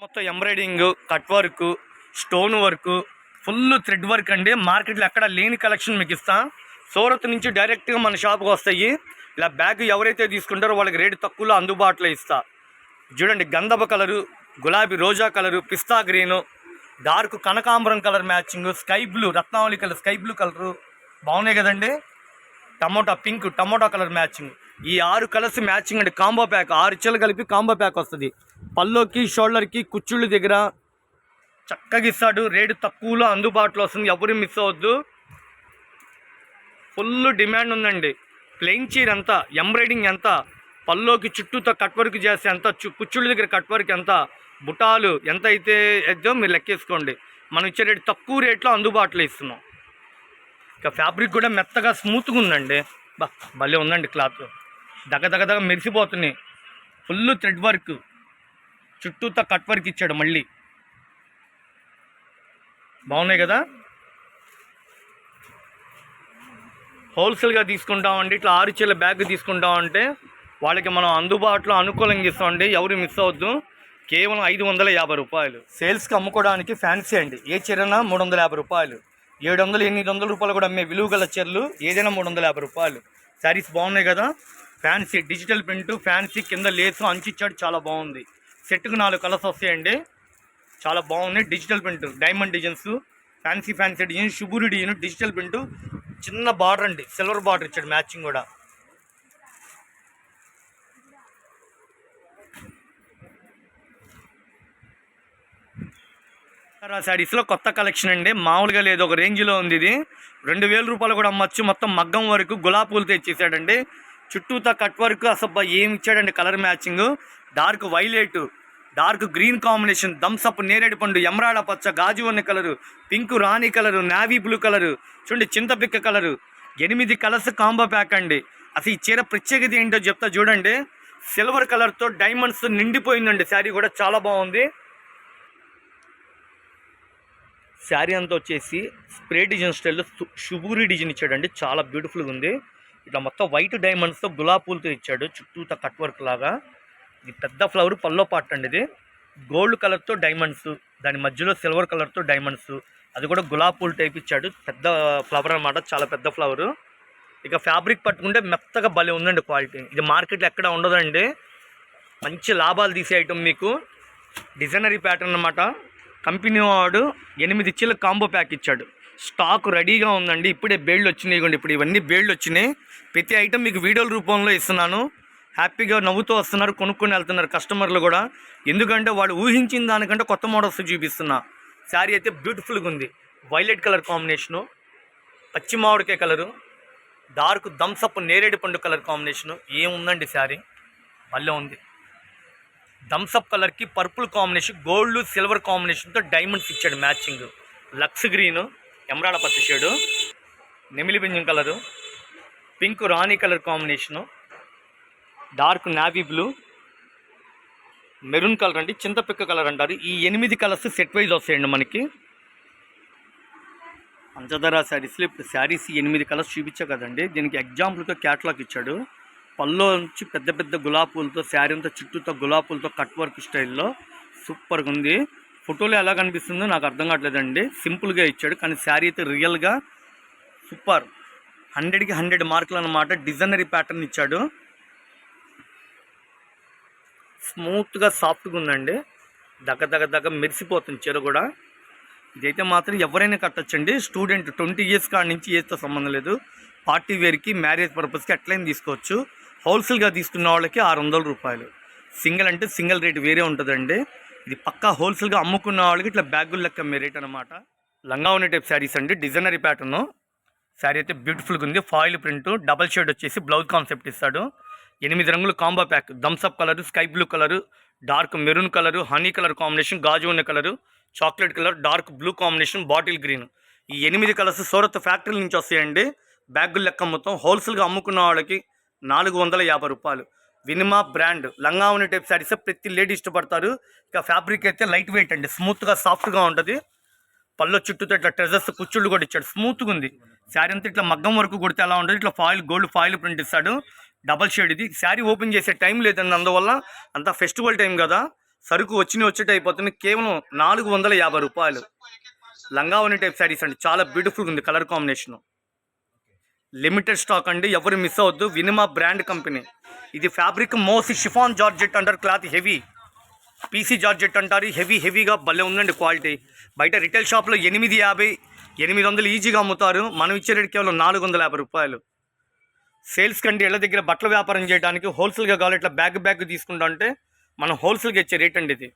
మొత్తం embroidering cut work stone work full thread work అండి. మార్కెట్లో ఎక్కడ లేని కలెక్షన్ మీకు ఇస్తాం. సూరత్ నుంచి డైరెక్ట్గా మన షాప్కి వస్తాయి. ఇలా బ్యాగ్ ఎవరైతే తీసుకుంటారో వాళ్ళకి రేటు తక్కువలో అందుబాటులో ఇస్తా. చూడండి గంధపు కలరు గులాబీ రోజా కలరు పిస్తా గ్రీను డార్క్ కనకాంబరం కలర్ మ్యాచింగ్ స్కై బ్లూ రత్నావళి కలర్ స్కై బ్లూ కలరు బాగున్నాయి కదండి. Tomato pink tomato colour matching. ఈ ఆరు కలర్స్ మ్యాచింగ్ అండి. కాంబో ప్యాక్ ఆరు చీరలు కలిపి కాంబో ప్యాక్ వస్తుంది. పల్లోకి షోల్డర్కి కుచ్చుళ్ళ దగ్గర చక్కగా ఇస్తాడు రేటు తక్కువలో అందుబాటులో వస్తుంది. ఎవరు మిస్ అవ్వద్దు. ఫుల్ డిమాండ్ ఉందండి. ప్లెయిన్ చీర ఎంత ఎంబ్రాయిడింగ్ ఎంత పల్లోకి చుట్టూతో కట్ వర్క్ చేస్తే ఎంత చు- కుచ్చుళ్ళ దగ్గర కట్ వర్క్ ఎంత బుటాలు ఎంత అయితే వేద్దో మీరు లెక్కేసుకోండి. మనం ఇచ్చే రేటు తక్కువ రేట్లో అందుబాటులో ఇస్తున్నాం. ఇక ఫ్యాబ్రిక్ కూడా మెత్తగా స్మూత్గా ఉందండి. బా భలే ఉందండి క్లాత్ దగ దగ దగ మెరిసిపోతున్నాయి. ఫుల్ థ్రెడ్ వర్క్ చుట్టూతా కట్ వర్క్ ఇచ్చాడు మళ్ళీ. బాగున్నాయి కదా? హోల్సేల్గా తీసుకుంటామండి ఇట్లా ఆరు చీల బ్యాగ్ తీసుకుంటామంటే వాళ్ళకి మనం అందుబాటులో అనుకూలంగా ఇస్తామండి ఎవరు మిస్ అవద్దు కేవలం ఐదు వందల యాభై రూపాయలు. సేల్స్కి అమ్ముకోవడానికి ఫ్యాన్సీ అండి. ఏ చీరనా మూడు వందల యాభై రూపాయలు. ఏడు వందలు ఎనిమిది వందల రూపాయలు కూడా అమ్మే విలువ గల చీరలు ఏదైనా మూడు వందల యాభై రూపాయలు. శారీస్ బాగున్నాయి కదా? ఫ్యాన్సీ డిజిటల్ ప్రింట్ ఫ్యాన్సీ కింద లేసు అంచు ఇచ్చాడు చాలా బాగుంది. సెట్కు నాలుగు కలర్స్ వస్తాయండి. చాలా బాగున్నాయి. Digital print diamond designs fancy fancy design shibori design digital print. చిన్న బార్డర్ అండి. సిల్వర్ బార్డర్ ఇచ్చాడు మ్యాచింగ్ కూడా. శారీస్లో కొత్త కలెక్షన్ అండి. మామూలుగా లేదు. ఒక రేంజ్లో ఉంది ఇది. రెండు వేల రూపాయలు కూడా అమ్మచ్చు. మొత్తం మగ్గం వరకు గులాబీ పూలు తెచ్చేసాడండి చుట్టూతా కట్ వర్క్. అసలు ఏమి ఇచ్చాడండి colour matching. Dark violet. Dark green combination Thums Up నేరేడు పండు ఎమరాడ పచ్చ గాజు వన్నె కలరు పింక్ రాణి కలరు నావీ బ్లూ కలరు చూడండి చింతపిక్క కలరు. ఎనిమిది కలర్స్ కాంబో ప్యాక్ అండి. అసలు ఈ చీర ప్రత్యేకత ఏంటో చెప్తా చూడండి. సిల్వర్ కలర్తో డైమండ్స్ నిండిపోయిందండి. శారీ కూడా చాలా బాగుంది. శారీ అంతా వచ్చేసి స్ప్రే డిజైన్ స్టైల్లో షుగూరి డిజైన్ ఇచ్చాడండి. చాలా బ్యూటిఫుల్గా ఉంది. ఇట్లా మొత్తం వైట్ డైమండ్స్తో గులాబీ పూలతో ఇచ్చాడు. చుట్టూతా కట్ వర్క్ లాగా. ఇది పెద్ద ఫ్లవర్ పల్లో పార్ట్ అండి ఇది. గోల్డ్ కలర్తో డైమండ్స్ దాని మధ్యలో సిల్వర్ కలర్తో డైమండ్స్. అది కూడా గులాబ్ పూల టైప్ ఇచ్చాడు. పెద్ద ఫ్లవర్ అన్నమాట చాలా పెద్ద ఫ్లవరు. ఇక ఫ్యాబ్రిక్ పట్టుకుంటే మెత్తగా భలే ఉందండి క్వాలిటీ. ఇది మార్కెట్లో ఎక్కడ ఉండదండి. మంచి లాభాలు తీసే ఐటమ్ మీకు. డిజైనరీ ప్యాటర్న్ అన్నమాట. కంపెనీ వాడు ఎనిమిది చిల్ల కాంబో ప్యాక్ ఇచ్చాడు. స్టాక్ రెడీగా ఉందండి. ఇప్పుడే బేళ్ళు వచ్చినాయి ఇప్పుడు ఇవన్నీ బేళ్ళు వచ్చినాయి. ప్రతి ఐటమ్ మీకు వీడియోల రూపంలో ఇస్తున్నాను. హ్యాపీగా నవ్వుతూ వస్తున్నారు కొనుక్కొని వెళ్తున్నారు కస్టమర్లు కూడా. ఎందుకంటే వాళ్ళు ఊహించిన దానికంటే కొత్త మోడల్స్ చూపిస్తున్నా. శారీ అయితే బ్యూటిఫుల్గా ఉంది. వైలెట్ కలర్ కాంబినేషను పచ్చి మామిడికాయ కలరు డార్క్ థమ్స్అప్ నేరేడు పండు కలర్ కాంబినేషను ఏముందండి శారీ? భలే ఉంది. థమ్స్అప్ కలర్కి పర్పుల్ కాంబినేషన్ గోల్డ్ సిల్వర్ కాంబినేషన్తో డైమండ్స్ ఇచ్చాడు మ్యాచింగ్ లక్స్ గ్రీను ఎమరాడ పచ్చ షేడు నెమిలి పింజం కలరు పింక్ రాణి colour combination dark navy blue maroon colour అండి చింతపిక్క కలర్ అంటారు. ఈ ఎనిమిది కలర్స్ సెట్ వైజ్ వస్తాయండి మనకి. పంచదార శారీ స్లిప్ శారీస్ ఎనిమిది కలర్స్ చూపించా కదండి. దీనికి ఎగ్జాంపుల్గా క్యాట్లాగ్ ఇచ్చాడు. పల్లో నుంచి పెద్ద పెద్ద గులాబీ పూలతో శారీ అంతా చుట్టూతో గులాబీలతో కట్ వర్క్ స్టైల్లో సూపర్గా ఉంది. ఫోటోలో ఎలా కనిపిస్తుందో నాకు అర్థం కావట్లేదండి. సింపుల్గా ఇచ్చాడు కానీ శారీ అయితే రియల్గా సూపర్ హండ్రెడ్కి హండ్రెడ్ మార్కులు అనమాట డిజైనరీ ప్యాటర్న్ ఇచ్చాడు. స్మూత్గా సాఫ్ట్గా ఉందండి. దగ్గ దగ్గ దగ్గ మెరిసిపోతుంది చీర కూడా. ఇదైతే మాత్రం ఎవరైనా కట్టచ్చండి. స్టూడెంట్ ట్వంటీ ఇయర్స్ కాడి నుంచి ఏజ్తో సంబంధం లేదు. పార్టీ వేర్కి మ్యారేజ్ పర్పస్కి ఎట్లయినా తీసుకోవచ్చు. హోల్సేల్గా తీసుకున్న వాళ్ళకి ఆరు వందల రూపాయలు. సింగిల్ అంటే సింగిల్ రేట్ వేరే ఉంటుందండి. ఇది పక్కా హోల్సేల్గా అమ్ముకున్న వాళ్ళకి ఇట్లా బ్యాగుల లెక్క మీ రేట్ అనమాట లంగా ఉన్న టైప్ శారీస్ అండి. Designery pattern. శారీ అయితే బ్యూటిఫుల్గా ఉంది. ఫాయిల్ ప్రింట్ డబల్ షేడ్ వచ్చేసి బ్లౌజ్ కాన్సెప్ట్ ఇస్తాడు. ఎనిమిది రంగుల combo pack. Thums Up colour sky blue colour dark maroon colour honey colour combination గాజు ఉన్న colour chocolate colour dark blue combination bottle green ఈ ఎనిమిది కలర్స్ సూరత్ ఫ్యాక్టరీ నుంచి వస్తాయండి. బ్యాగులు లెక్క మొత్తం హోల్సేల్గా అమ్ముకున్న వాళ్ళకి నాలుగు వందల యాభై రూపాయలు. వినిమా బ్రాండ్ లంగావని టైప్ శారీస్ ప్రతి లేడీ ఇష్టపడతారు. ఇక ఫ్యాబ్రిక్ అయితే లైట్ వెయిట్ అండి స్మూత్గా సాఫ్ట్గా ఉంటుంది. పళ్ళ చుట్టూతో ఇట్లా ట్రెజర్స్ కుచ్చుళ్ళు కూడా ఇచ్చాడు. స్మూత్గా ఉంది. శారీ అంతా ఇట్లా మగ్గం వరకు కొడితే ఎలా ఉంటుంది. ఇట్లా ఫాయిల్ గోల్డ్ ఫాయిల్ ప్రింట్ ఇస్తాడు. డబల్ షేడ్ ఇది. శారీ ఓపెన్ చేసే టైం లేదండి. అందువల్ల అంతా ఫెస్టివల్ టైం కదా. సరుకు వచ్చిన వచ్చేట అయిపోతుంది. కేవలం నాలుగు వందల యాభై రూపాయలు. లంగావని టైప్ శారీస్ అండి. చాలా బ్యూటిఫుల్ ఉంది కలర్ కాంబినేషన్ లిమిటెడ్ స్టాక్ అండి. ఎవరు మిస్ అవ్వద్దు. వినిమా బ్రాండ్ కంపెనీ ఇది ఫ్యాబ్రిక్ మోసి షిఫాన్ జార్జెట్ అంటారు క్లాత్ హెవీ పీసీ జార్జెట్ అంటారు. హెవీ హెవీగా భలే ఉందండి క్వాలిటీ బయట రిటైల్ షాప్లో ఎనిమిది యాభై ఎనిమిది వందలు ఈజీగా అమ్ముతారు. మనం ఇచ్చే రేటు కేవలం నాలుగు వందల యాభై రూపాయలు. సేల్స్ కంటే ఇళ్ళ దగ్గర బట్టల వ్యాపారం చేయడానికి హోల్సేల్గా కావాలి ఇట్లా బ్యాగ్ బ్యాగ్ తీసుకుంటా అంటే మనం హోల్సేల్గా ఇచ్చే రేట్ అండి ఇది.